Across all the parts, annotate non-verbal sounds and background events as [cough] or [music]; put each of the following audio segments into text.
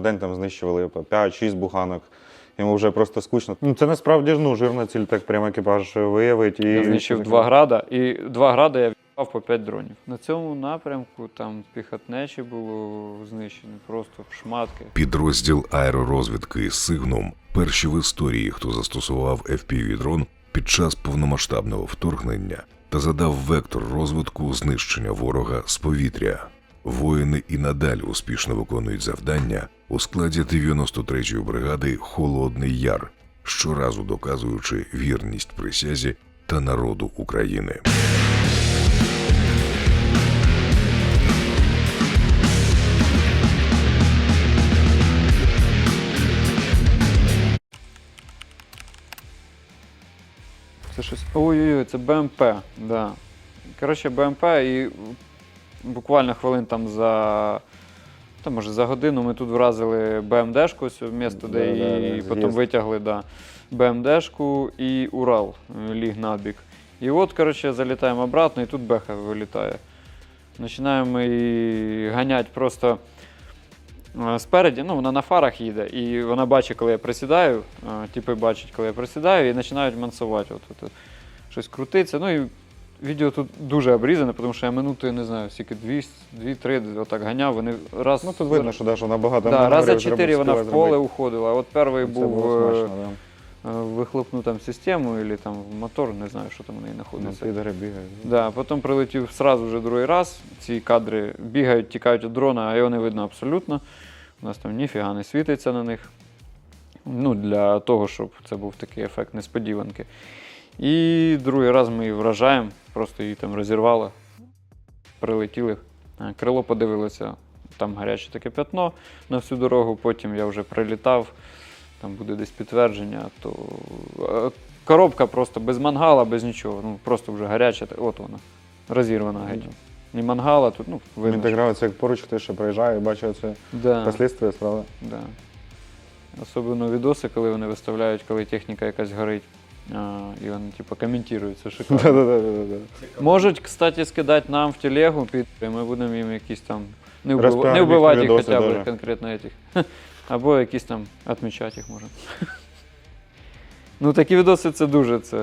кожен день там знищували по 5-6 буханок. Йому вже просто скучно. Ну, це насправді ж ну, жирна ціль, так прямо екіпаж виявить. І Я знищив два града, і два града я в'їбав по 5 дронів. На цьому напрямку там піхотнечі було знищено просто в шматки. Підрозділ аеророзвідки Сигнум перші в історії, хто застосував FPV-дрон під час повномасштабного вторгнення та задав вектор розвитку знищення ворога з повітря. Воїни і надалі успішно виконують завдання у складі 93-ї бригади Холодний Яр, щоразу доказуючи вірність присязі та народу України. Це щось. Ой-ой-ой, це БМП. Да. Коротше, БМП і буквально хвилин там за. Та може за годину ми тут вразили БМДшку, ось місто, де Да, да, і да, потім з'їзд. витягли да, БМДшку і Урал е, ліг на бік. І от, коротше, залітаємо обратно, і тут Беха вилітає. Починаємо її ганяти просто е, спереді, ну, вона на фарах їде, і вона бачить, коли я присідаю, е, типи бачать, коли я присідаю, і починають мансувати. От, от, щось крутиться. Ну і відео тут дуже обрізане, тому що я минути, не знаю, скільки 2-3 отак ганяв, вони раз. Ну тут видно, що, да, що набагато да, раз за 4 вона в поле зробити. уходила. От перший Це був е, смачно, да. е, вихлопну там систему, або там мотор, не знаю, що там у неї Ну, знаходиться. підари бігають. Да, потім прилетів сразу вже другий раз. Ці кадри бігають, тікають від дрона, а його не видно абсолютно. У нас там ніфіга не світиться на них. Ну, для того, щоб це був такий ефект несподіванки. І другий раз ми її вражаємо, просто її там розірвало, прилетіли. Е, Крило подивилося, там гаряче таке п'ятно на всю дорогу. Потім я вже прилітав, там буде десь підтвердження, то е, коробка просто без мангала, без нічого. Ну, просто вже гаряча, от вона, розірвана геть. Ні мангала тут, ну, видно. Так грається, як поруч хтось ще проїжджає і бачить це Да. послідствия справи. Да. Особливо відоси, коли вони виставляють, коли техніка якась горить. А, вони, типу, коментують, це шикарно. [laughs] Да-да-да. Можуть, кстати, скидати нам в телегу, під, і ми будемо їм якісь там. Не, вбив... Розправити не вбивати їх відоси хоча б конкретно этих. [laughs] Або якісь там відмічати їх може. Ну, такі відоси це дуже це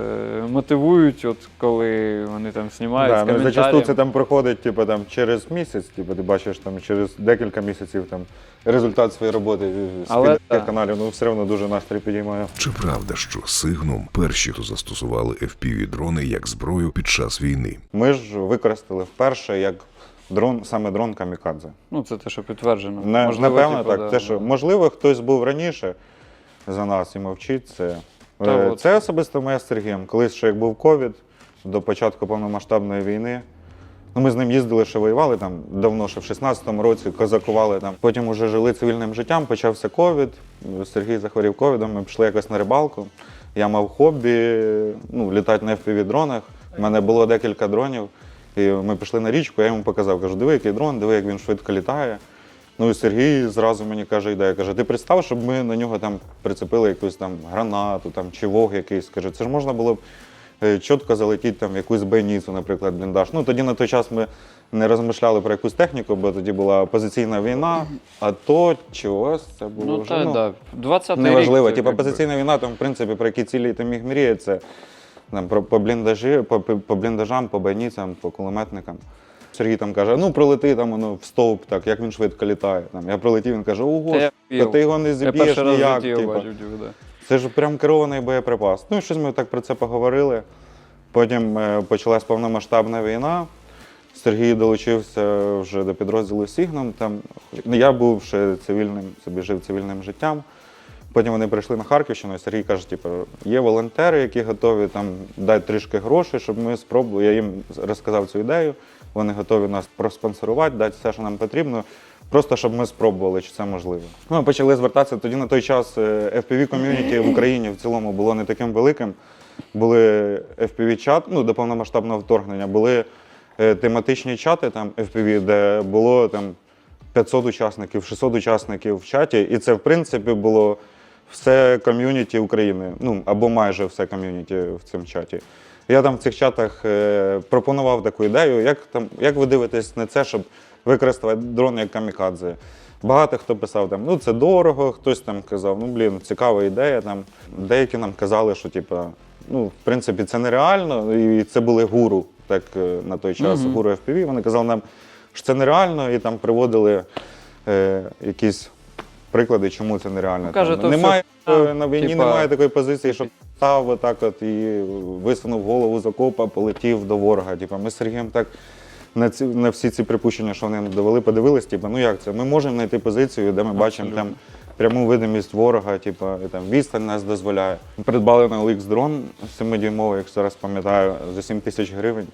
мотивують, от коли вони там знімають. Да, ну, зачасту це там проходить типу, там, через місяць, типу, ти бачиш там, через декілька місяців там, результат своєї роботи з Але так. каналів, ну все одно дуже настрій підіймає. Чи правда, що Сигнум перші, хто застосували FPV-дрони як зброю під час війни? Ми ж використали вперше як дрон, саме дрон камікадзе. Ну, це те, що підтверджено. Не, Можливо, напевно, типу, так. да, те, що, да. можливо, хтось був раніше за нас і мовчить. Це, Та Е, от. це особисто моя з Сергієм. Колись ще як був ковід до початку повномасштабної війни. Ну, ми з ним їздили, ще воювали там давно, ще в 16-му році, козакували там. Потім вже жили цивільним життям, почався ковід. Сергій захворів ковідом, ми пішли якось на рибалку. Я мав хобі ну, літати на FPV-дронах. У мене було декілька дронів. І ми пішли на річку, я йому показав, кажу, диви, який дрон, диви, як він швидко літає. Ну і Сергій зразу мені каже, ідея, каже, ти представ, щоб ми на нього там прицепили якусь там гранату там, чи вог якийсь. Каже, це ж можна було б е, чітко залетіти там в якусь бойницю, наприклад, бліндаж. Ну тоді на той час ми не розмишляли про якусь техніку, бо тоді була позиційна війна, а то чогось це було Ну, вже так, ну, да. 20 неважливо. Типа позиційна війна, там, в принципі, про які цілі ти міг мріяти, це там, про, по, бліндажі, по, по по бліндажам, по бойницям, по кулеметникам. Сергій там каже, ну пролети там воно в стовп, так, як він швидко літає. Там, я прилетів, він каже, ого, Та та ти його не зіб'єш ніяк. типу, да. Це ж прям керований боєприпас. Ну щось ми так про це поговорили. Потім е, почалась повномасштабна війна. Сергій долучився вже до підрозділу Сігном. Там я був ще цивільним, собі жив цивільним життям. Потім вони прийшли на Харківщину, і Сергій каже: типу, є волонтери, які готові там дати трішки грошей, щоб ми спробували. Я їм розказав цю ідею. Вони готові нас проспонсорувати, дати все, що нам потрібно. Просто щоб ми спробували, чи це можливо. Ну, Ми почали звертатися тоді на той час е, FPV ком'юніті в Україні в цілому було не таким великим. Були FPV-чат, ну, до повномасштабного вторгнення, були е, тематичні чати там FPV, де було там 500 учасників, 600 учасників в чаті. І це, в принципі, було все ком'юніті України, ну або майже все ком'юніті в цьому чаті. Я там в цих чатах е, пропонував таку ідею, як, там, як ви дивитесь на це, щоб використати дрон як камікадзе. Багато хто писав там, ну це дорого, хтось там казав, ну блін, цікава ідея. Там. Деякі нам казали, що типа, ну, в принципі, це нереально, і це були гуру, так е, на той час, Мгм. гуру FPV. Вони казали нам, що це нереально, і там приводили е, якісь приклади, чому це нереально. Ну, каже, Там то немає все, на війні типа- немає такої позиції, щоб став отак от і висунув голову з окопа, полетів до ворога. Типа, ми з Сергієм так на ці на всі ці припущення, що вони нам довели, подивились, типу, ну як це? Ми можемо знайти позицію, де ми бачимо там пряму видимість ворога, типу, і там відстань нас дозволяє. Ми Придбали на OLX дрон 7-дюймовий, як зараз пам'ятаю, за 7 тисяч гривень.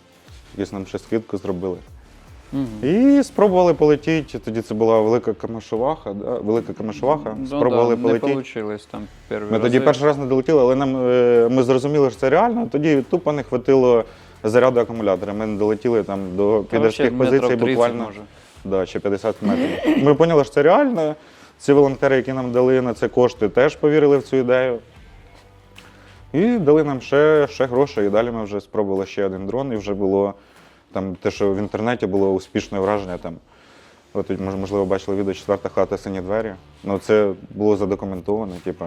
Якусь нам ще скидку зробили. Мгм. І спробували полетіти. Тоді це була велика камашуваха, да? велика камашуваха. Ну, Спробували да, полетіти. Не вийшло там перший Ми тоді перший раз не долетіли, але нам е, ми зрозуміли, що це реально. Тоді тупо не хватило заряду акумулятора. Ми не долетіли там до підерських позицій буквально Може. да, ще 50 метрів. Ми поняли, що це реально. Ці волонтери, які нам дали на це кошти, теж повірили в цю ідею. І дали нам ще, ще гроші. І далі ми вже спробували ще один дрон, і вже було там те, що в інтернеті було успішне враження. Там, мож- можливо, бачили відео четверта хата сині двері. Ну, це було задокументовано. Типу,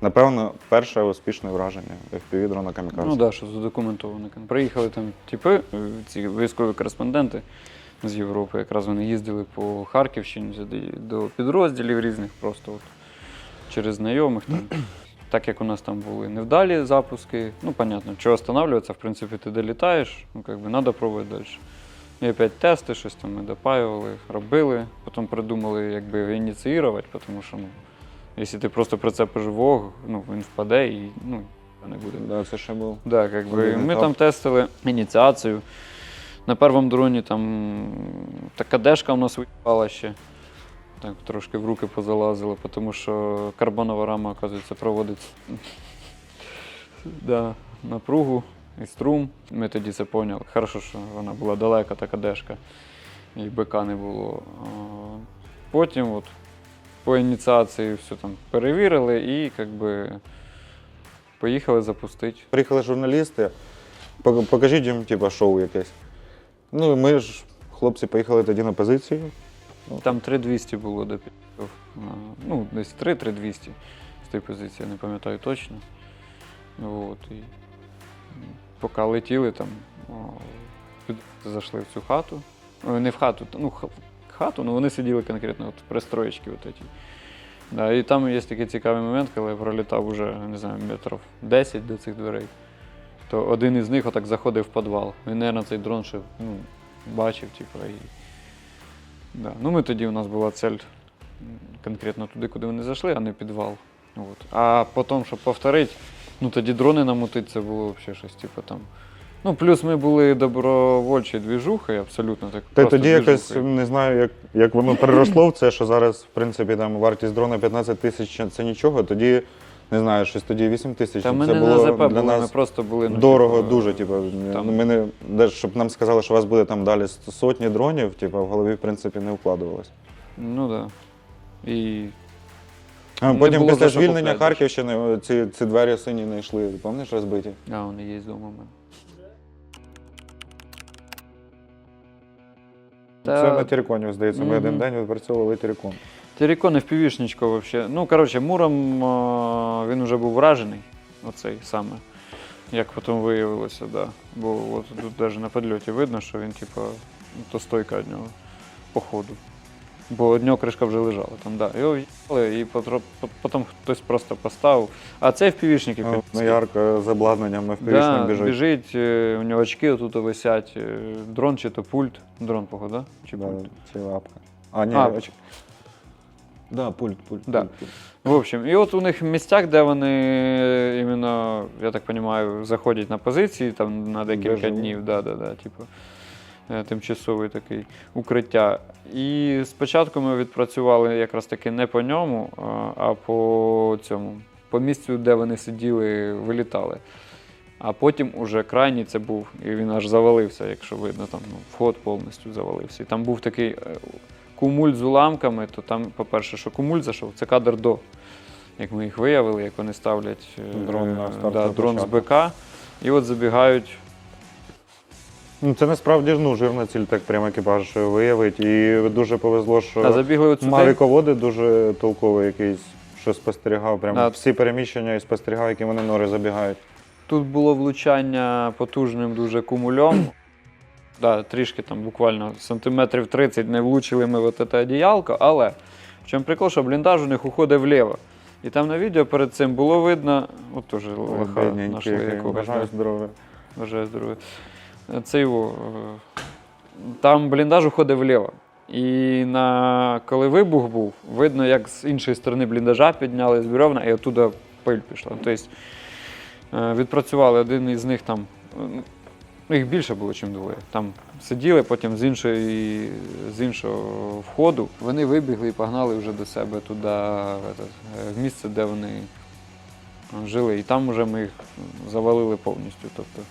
напевно, перше успішне враження FPV дрона Камікадзе. Ну так, що задокументовано. Приїхали там типи, е, ці військові кореспонденти з Європи. Якраз вони їздили по Харківщині до підрозділів різних, просто от, через знайомих. Там. Так як у нас там були невдалі запуски, ну, понятно, чого останавливатися, в принципі, ти долітаєш, ну, як би, треба пробувати далі. І опять тести, щось там ми допаювали, робили, потім придумали, як би ініціювати, тому що, ну, якщо ти просто прицепиш вог, ну, він впаде і ну, не буде. Да, це ще був. Да, как би, ми там тестили ініціацію. На першому дроні там така дешка у нас виїхала ще. Так, трошки в руки позалазило, тому що карбонова рама, оказується, проводить да, напругу і струм. Ми тоді це поняли. Хорошо, що вона була далека, така дешка, і БК не було. Потім от, по ініціації все там перевірили і як би, поїхали запустити. Приїхали журналісти, покажіть їм типу, шоу якесь. Ну, ми ж, хлопці, поїхали тоді на позицію. Там 3200 було до підльотів. Ну, десь 3-3200 з тієї позиції, не пам'ятаю точно. От, і поки летіли там, зайшли в цю хату. Ой, Не в хату, ну, ха- хату, ну вони сиділи конкретно от, пристроєчки. От. Да, і там є такий цікавий момент, коли я пролітав уже, не знаю, метрів 10 до цих дверей. То один із них отак заходив в підвал. Він, мабуть, цей дрон ще ну, бачив, типу, і Да. Ну, ми тоді у нас була цель конкретно туди, куди вони зайшли, а не підвал. От. А потім, щоб повторити, ну тоді дрони намутити, це було взагалі щось, типу там. Ну, плюс ми були добровольчою двіжухою, абсолютно так. Та й тоді якось не знаю, як, як воно переросло в це, що зараз, в принципі, там вартість дрона 15 тисяч це нічого. Тоді не знаю, щось тоді 8 тисяч. Та ми це не було на ЗП для були, ми просто були. Ну, дорого, типу, дуже. Типу, там- ми не, де, щоб нам сказали, що у вас буде там далі сотні дронів, типу, в голові, в принципі, не вкладувалось. Ну так. Да. І А Не потім було після за що звільнення купляти. Харківщини ці, ці двері сині не йшли. Пам'ятаєш розбиті? а, вони є в. Це Та- на Тереконі, здається, ми Мгм. один день відпрацьовували Терекон. Терекон і впівішничко вообще. Ну, коротше, Муром а, він вже був вражений, оцей саме. Як потім виявилося, да. Бо от тут навіть на підльоті видно, що він, типа, ну, то стойка від нього по ходу. Бо від нього кришка вже лежала там, да. Його в'їхали, і потро- по- потім хтось просто поставив. А цей впівішник Ну, На ярко з обладнанням да, FPV-шник біжить. біжить, е, у нього очки отут висять, е, дрон чи то пульт. Дрон, походу, да? Чи Да, пульт? це лапка. А, ні, А. оч... Да, пульт, пульт. Да. пульт, пульт. В общем, і от у них в місцях, де вони іменно, я так розумію, заходять на позиції там на декілька Де днів, да, да, да, типу, е, тимчасовий такий укриття. І спочатку ми відпрацювали якраз таки не по ньому, а- а по цьому, по місцю, де вони сиділи, вилітали. А потім уже крайній це був, і він аж завалився, якщо видно, там ну, вход повністю завалився. І там був такий е, кумуль з уламками, то там, по-перше, що кумуль зайшов, це кадр до. Як ми їх виявили, як вони ставлять е, Дрон на да, дрон з. БК. І от забігають Ну, це насправді ну, жирна ціль, так прям екіпаж виявить. І дуже повезло, що. Мавіководи дуже толковий якийсь, що спостерігав. Прям Да. всі переміщення і спостерігав, які вони нори забігають. Тут було влучання потужним дуже кумульом. Да, трішки там буквально сантиметрів 30 не влучили ми в це одіялко, але в чому прикол, що бліндаж у них уходить вліво. І там на відео перед цим було видно, от лоха Бідненький, знайшли якогось. Бажаю здоров'я. Бажаю здоров'я. Це його. е, Там бліндаж уходить вліво. І на, коли вибух був, видно, як з іншої сторони бліндажа підняли з бревна, і оттуда пиль пішла. Тобто е, відпрацювали один із них там. Ну, їх більше було, ніж двоє. Там сиділи, потім з, іншої, з іншого входу вони вибігли і погнали вже до себе туди, в, місце, де вони жили. І там вже ми їх завалили повністю. Тобто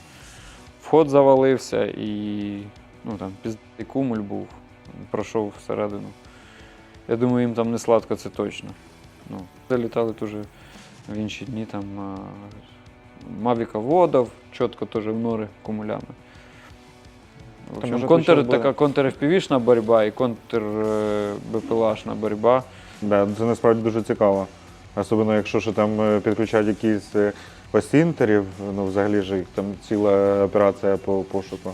вход завалився і ну, там піздатий кумуль був, пройшов всередину. Я думаю, їм там не сладко, це точно. Ну, залітали теж в інші дні там а, Мавіка водов, чітко теж в нори кумулями. В общем, контр, така контр FPV-шна боротьба і контр е, боротьба. Да, це насправді дуже цікаво. Особливо, якщо ще там е, підключають якісь е, осінтерів, ну взагалі ж їх там ціла операція по пошуку.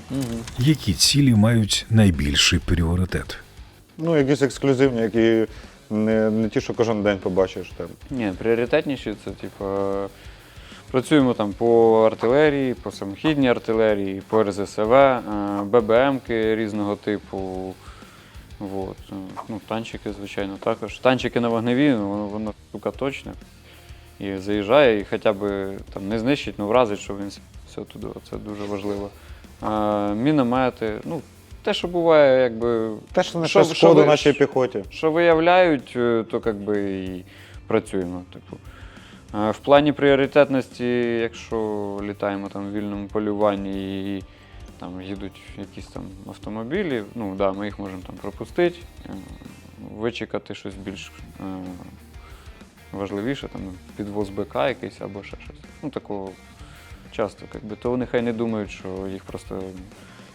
Які цілі мають найбільший пріоритет? Ну, якісь ексклюзивні, які не, не ті, що кожен день побачиш. Там. Ні, пріоритетніші це, типу, працюємо там по артилерії, по самохідній артилерії, по РЗСВ, е, ББМки різного типу. Вот. е, Ну, танчики, звичайно, також. Танчики на вогневі, ну, воно, воно сука точне. І заїжджає, і хоча б там не знищить, ну вразить, щоб він все туди. Це дуже важливо. А, міномети, ну, те, що буває, якби Те, що Що- що шкоду нашій піхоті. що виявляють, е, то як би і працюємо. Типу. В плані пріоритетності, якщо літаємо там в вільному полюванні і там їдуть якісь там автомобілі, ну да, ми їх можемо там пропустити, е, вичекати щось більш е, важливіше, там підвоз БК якийсь або ще щось. Ну такого часто, як би, то нехай не думають, що їх просто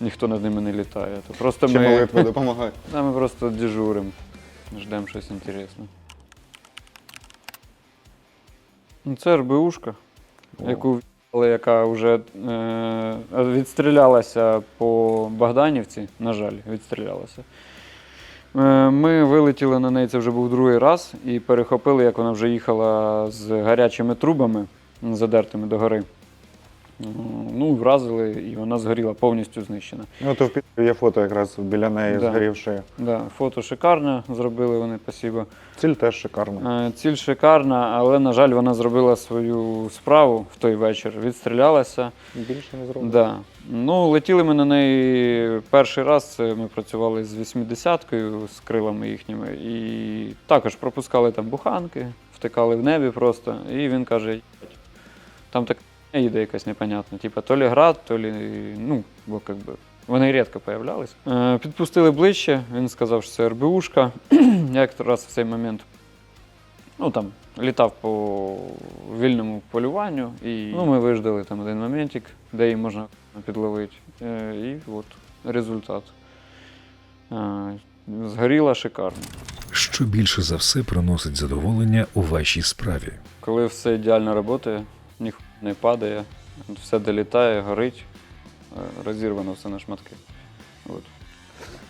ніхто над ними не літає. То просто Чи ми... молитви допомагають. [laughs] Да, ми просто дежуримо, ждемо щось інтересне. Це РБУшка, яку але яка вже е, відстрілялася по Богданівці, на жаль, відстрілялася. Е, ми вилетіли на неї, це вже був другий раз, і перехопили, як вона вже їхала з гарячими трубами, задертими до гори. Ну, вразили, і вона згоріла, повністю знищена. Ну, то є фото якраз біля неї Да. згорівши. Да, фото шикарне зробили вони, спасибо. Ціль теж шикарна. Е, Ціль шикарна, але, на жаль, вона зробила свою справу в той вечір, відстрілялася. Більше не зробимо. Да. Ну, летіли ми на неї перший раз. Ми працювали з 80-кою, з крилами їхніми, і також пропускали там буханки, втикали в небі просто. І він каже: там хуйня їде якась непонятна. Типа то лі град, то лі. Ну, бо як би. Вони рідко появлялись. Е, підпустили ближче, він сказав, що це РБУшка. [clears throat] Я якраз в цей момент ну, там, літав по вільному полюванню, і ну, ми виждали там один моментик, де її можна підловити. Е, і от результат. Е, згоріла шикарно. Що більше за все приносить задоволення у вашій справі? Коли все ідеально працює, ніхто не падає, все долітає, горить, е, розірвано все на шматки. От.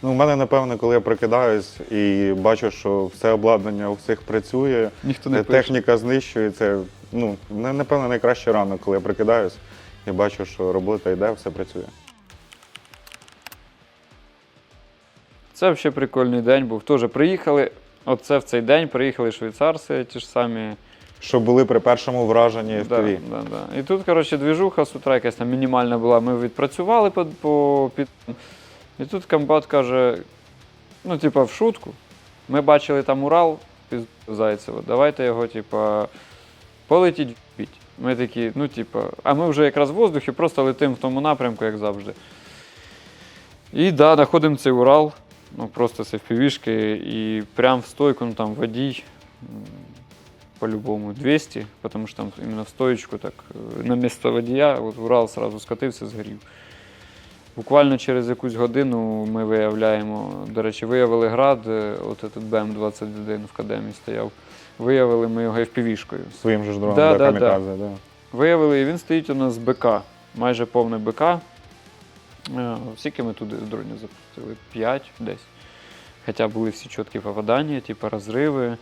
Ну, у мене, напевно, коли я прокидаюсь і бачу, що все обладнання у всіх працює, Ніхто не пише. Техніка знищується. Ну, напевно, найкраще ранок, коли я прикидаюсь і бачу, що робота йде, все працює. Це взагалі прикольний день був. Теж приїхали. Оце в цей день приїхали швейцарці, ті ж самі. Що були при першому враженні в Да, FPV. да, да. І тут, коротше, двіжуха з утра якась там мінімальна була. Ми відпрацювали по, по під. І тут комбат каже: ну, типа, в шутку. Ми бачили там Урал під Зайцево. Давайте його, типа, полетіть вбіть. Ми такі, ну, типа, а ми вже якраз в воздухі, просто летимо в тому напрямку, як завжди. І да, знаходимо цей Урал, ну просто з FPV-шки, і прям в стойку, ну там водій. По-любому 200, потому что там именно в стоечку так э, на место водія, вот Урал сразу скатився, згорів. Буквально через якусь годину ми виявляємо, до речі, виявили град, е, от этот БМ-21 в кадемі стояв. Виявили ми його FPV-шкою. Своїм же дроном Да, да, да, да. Виявили, і він стоїть у нас з БК, майже повне БК. Е, Скільки ми туди дронів запустили? П'ять десь. Хоча були всі чіткі попадання, типу розриви.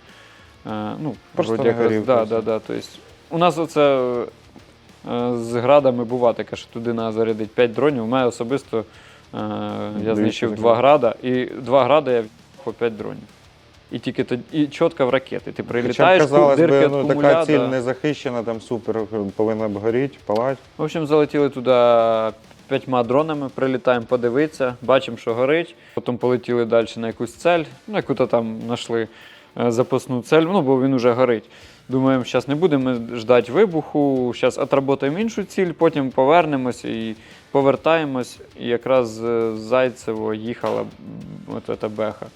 Е, Ну, Просто не горів да, просто. да, да, тобто, у нас оце е, з градами буває таке, що туди треба зарядити 5 дронів. У мене особисто е, я знищив 2 града, і 2 града я по 5 дронів. І тільки тоді, і чітко в ракети. Ти прилітаєш, казалось дирки би, від ну, така ціль не захищена, там супер повинна б горіти, палати. В общем, залетіли туди п'ятьма дронами, прилітаємо подивитися, бачимо, що горить. Потім полетіли далі на якусь цель, ну, яку-то там знайшли запасну цель, ну, бо він вже горить. Думаємо, зараз не будемо ждати вибуху, зараз отработаємо іншу ціль, потім повернемось і повертаємось. І якраз е, з Зайцево їхала от ця беха.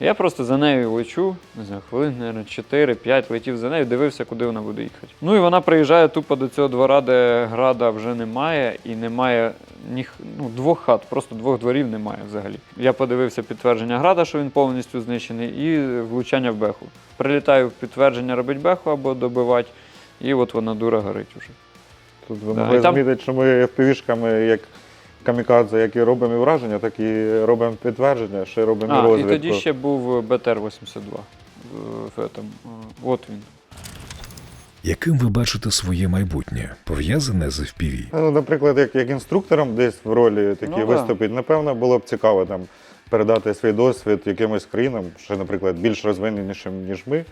Я просто за нею лечу, не знаю, хвилин, мабуть, 4-5 летів за нею, дивився, куди вона буде їхати. Ну і вона приїжджає тупо до цього двора, де града вже немає, і немає ні, ну, двох хат, просто двох дворів немає взагалі. Я подивився підтвердження града, що він повністю знищений, і влучання в беху. Прилітаю в підтвердження робить беху або добивати, і от вона дура горить уже. Тут ви Да, могли там- змітити, що ми FPV-шками, як камікадзе, як і робимо і враження, так і робимо підтвердження, ще робимо і А, і розвідку. тоді ще був БТР-82. В, в этом. е, От він. Яким ви бачите своє майбутнє, пов'язане з FPV? Ну, наприклад, як, як інструктором десь в ролі такі Ну, да. виступити, напевно, було б цікаво там передати свій досвід якимось країнам, що, наприклад, більш розвиненішим, ніж ми.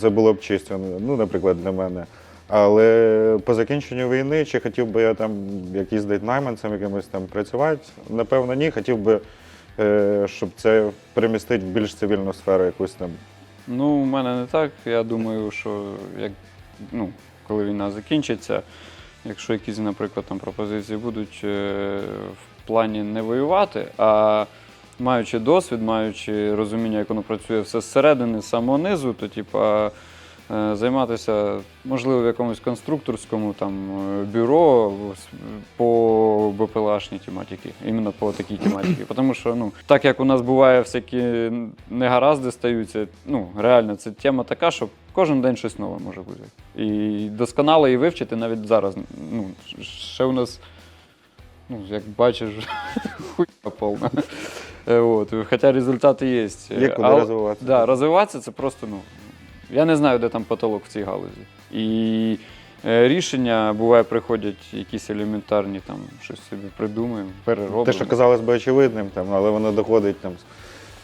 Це було б чисто, ну, наприклад, для мене. Але по закінченню війни, чи хотів би я там як їздити найманцем якимось там працювати, напевно, ні. Хотів би, е, щоб це перемістити в більш цивільну сферу якусь там. Ну, у мене не так. Я думаю, що як, ну, коли війна закінчиться, якщо якісь, наприклад, там пропозиції будуть е, в плані не воювати, а маючи досвід, маючи розуміння, як воно працює все зсередини, самого низу, то типа. Е, Займатися, можливо, в якомусь конструкторському там е, бюро по БПЛАшній тематиці, іменно по такій тематиці. Тому що, ну, так як у нас буває всякі негаразди стаються, ну, реально, це тема така, що кожен день щось нове може бути. І досконало її вивчити навіть зараз. Ну, ще у нас, ну, як бачиш, [laughs] хуйня повна. Е, От, хоча результати є. Є куди розвиватися. Да, розвиватися це просто, ну. Я не знаю, де там потолок в цій галузі. І е, рішення буває приходять якісь елементарні, там щось собі придумаємо, переробимо. Те, що казалось би очевидним, там, але воно доходить там,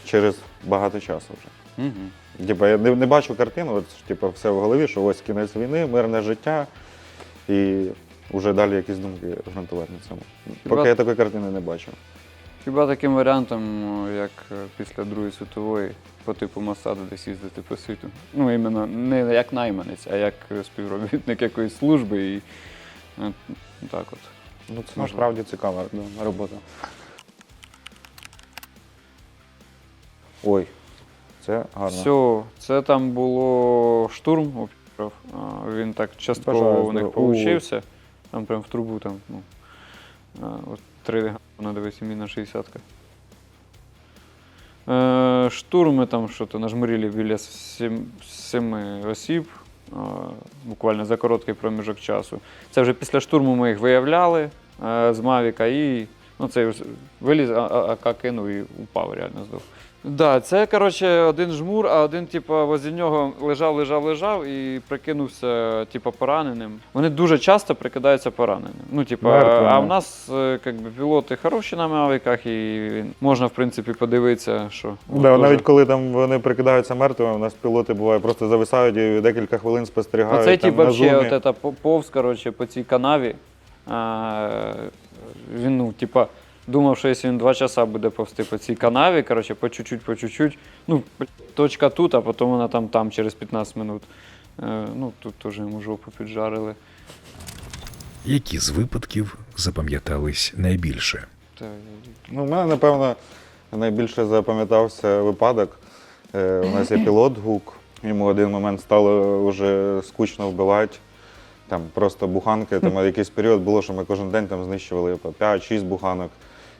через багато часу вже. Угу. Типа, я не, не бачу картину, от, типа, все в голові, що ось кінець війни, мирне життя, і вже далі якісь думки ґрунтувати на цьому. Хіба- Поки я такої картини не бачу. Хіба таким варіантом, як е, після Другої світової, по типу Масаду десь їздити по світу. Ну, іменно не як найманець, а як е, співробітник якоїсь служби і е, так от. Ну, це насправді цікава робота. Ой, це гарно. Все, це там було штурм, Він так частково Бажаю у них получився. Там прям в трубу там, ну, от три на дивись, міна 60 Е, штурми там що-то нажмурили біля семи осіб, буквально за короткий проміжок часу. Це вже після штурму ми їх виявляли е, з Мавіка і ну, цей виліз, а, а, а кинув і упав, реально здох. Да, це коротше один жмур, а один, типу, возле нього лежав, лежав, лежав і прикинувся, типу, пораненим. Вони дуже часто прикидаються пораненим. Ну, типу, Мертвими. а в нас е, как би, пілоти хороші на мавіках, і можна, в принципі, подивитися, що. от Да, дуже- навіть коли там вони прикидаються мертвими, у нас пілоти буває просто зависають і декілька хвилин спостерігають. Оцей там, тип на вообще зумі. от это по- повз, короче, по цій канаві. А, він, ну, типа, думав, що якщо він два часа буде повсти по цій канаві, короче, по чуть-чуть, по чуть-чуть. Ну, точка тут, а потім вона там, там через 15 минут. Е, ну, тут теж йому жопу піджарили. Які з випадків запам'ятались найбільше? Та, Ну, у мене, напевно, найбільше запам'ятався випадок. Е, у нас є пілот гук. Йому в один момент стало вже скучно вбивати. Там просто буханки. Там якийсь період було, що ми кожен день там знищували по 5-6 буханок.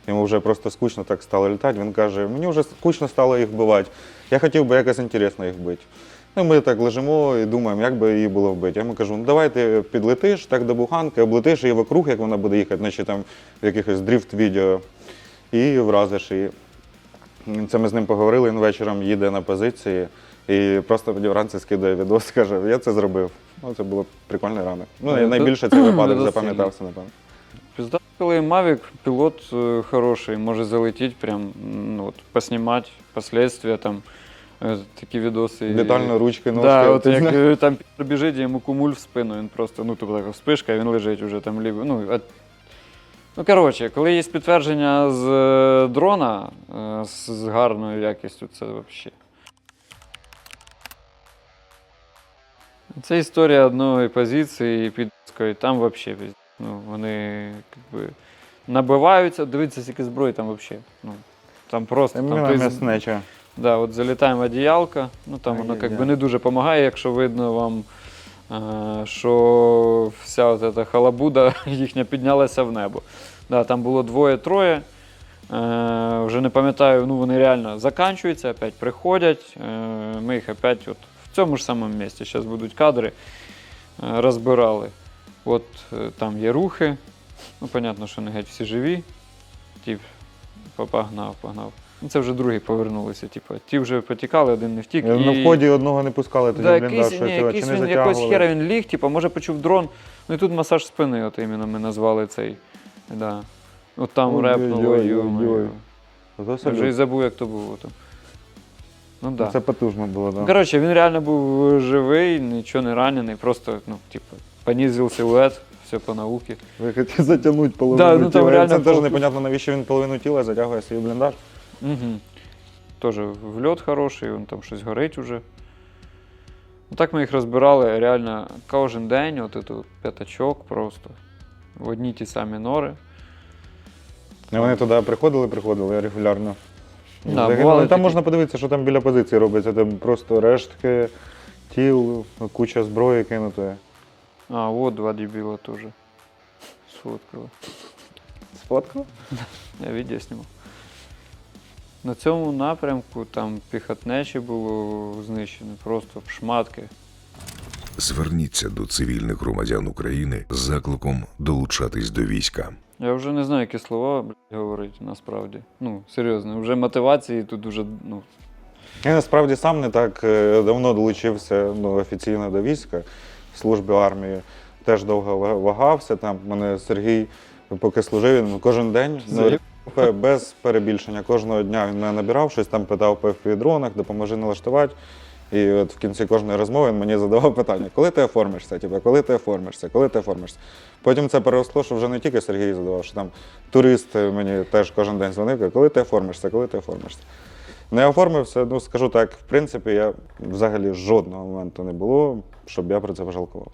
Йому вже просто скучно так стало літати. Він каже, мені вже скучно стало їх вбивати. Я хотів би якось інтересно їх бити. Ну, ми так лежимо і думаємо, як би її було вбити. Я йому кажу, ну давай ти підлетиш так до буханки, облетиш її вокруг, як вона буде їхати, наче там в якихось дріфт-відео, і вразиш її. Це ми з ним поговорили, він вечором їде на позиції і просто тоді вранці скидає відос, каже, я це зробив. Ну, це було прикольний ранок. Ну, Ну, найбільше це- цей [clears throat] випадок запам'ятався, напевно. Пізда, коли Mavic, пілот е, хороший, може залетіти, прям ну, от, поснімати последствия, там, е, такі відоси. Детально ручки, ножки. Да, от як там біжить, йому кумуль в спину, він просто, ну, тобто така вспишка, він лежить уже там лівий. Ну, а... ну коротше, коли є підтвердження з е, дрона з, гарною якістю, це взагалі. Це історія одної позиції під там взагалі ну, вони якби, набиваються, дивіться, скільки зброї там взагалі. Ну, там просто там, м'яснеча. Да, от залітаємо одіялка, ну там воно якби не дуже допомагає, якщо видно вам, е, що вся от ця халабуда [laughs] їхня піднялася в небо. Да, там було двоє-троє. Е, вже не пам'ятаю, ну вони реально заканчуються, опять приходять. Е, ми їх опять от в цьому ж самому місці, зараз будуть кадри, е, розбирали. От е, там є рухи. Ну, понятно, що не геть всі живі. Тіп, погнав, погнав. Ну, це вже другі повернулися. Типу, ті вже потікали, один не втік. На вході одного не пускали, тоді Да, бліндаж, якийсь, що ні, якийсь чи не він затягували. хера він ліг, типу, може почув дрон. Ну і тут масаж спини, от іменно ми назвали цей. Да. От там Ой, репнуло, ой, ой, йо-моє. ой. Я вже і забув, як то було. То. Ну да. Це потужно було, так. Ну, Коротше, він реально був живий, нічого не ранений, просто, ну, типу, понизив силует, все по науці. Ви хотіли затягнути половину Да, ну, там тіла. реально Це теж фокус. непонятно, навіщо він половину тіла затягує свій бліндаж. Угу. Тоже вльот хороший, він там щось горить уже. Ну, так ми їх розбирали реально кожен день, от тут п'ятачок просто. В одні ті самі нори. І вони туди приходили, приходили регулярно. Да, Загинули. бували там такі. можна подивитися, що там біля позиції робиться. Там просто рештки тіл, куча зброї кинутої. А, от два дебіла теж. Сфоткали. Сфоткав? Я відео знімав. На цьому напрямку там піхотнечі було знищено, просто шматки. Зверніться до цивільних громадян України з закликом долучатись до війська. Я вже не знаю, які слова блядь, говорити насправді. Ну, серйозно, вже мотивації тут дуже, ну, Я насправді сам не так е, давно долучився ну, офіційно до війська службі армії. Теж довго вагався. Там мене Сергій, поки служив, він кожен день без перебільшення. Кожного дня він мене набирав, щось там питав по FPV-дронах, допоможи налаштувати. І от в кінці кожної розмови він мені задавав питання, коли ти оформишся? Типу, коли ти оформишся, коли ти оформишся? Потім це переросло, що вже не тільки Сергій задавав, що там турист мені теж кожен день дзвонив, коли ти оформишся, коли ти оформишся. Не оформився, ну скажу так, в принципі, я взагалі жодного моменту не було, щоб я про це пожалкував.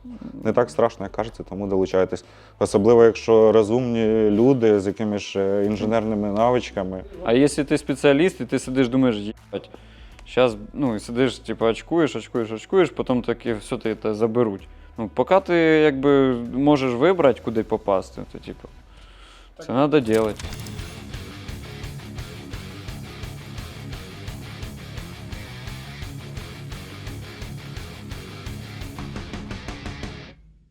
Не так страшно, як кажеться, тому долучайтесь. Особливо, якщо розумні люди з якимись е, інженерними навичками. А якщо ти спеціаліст, і ти сидиш, думаєш, їбать, зараз, ну, і сидиш, типу, очкуєш, очкуєш, очкуєш, потім таки все ти те заберуть. Ну, поки ти якби можеш вибрати, куди попасти, то типу, це треба робити.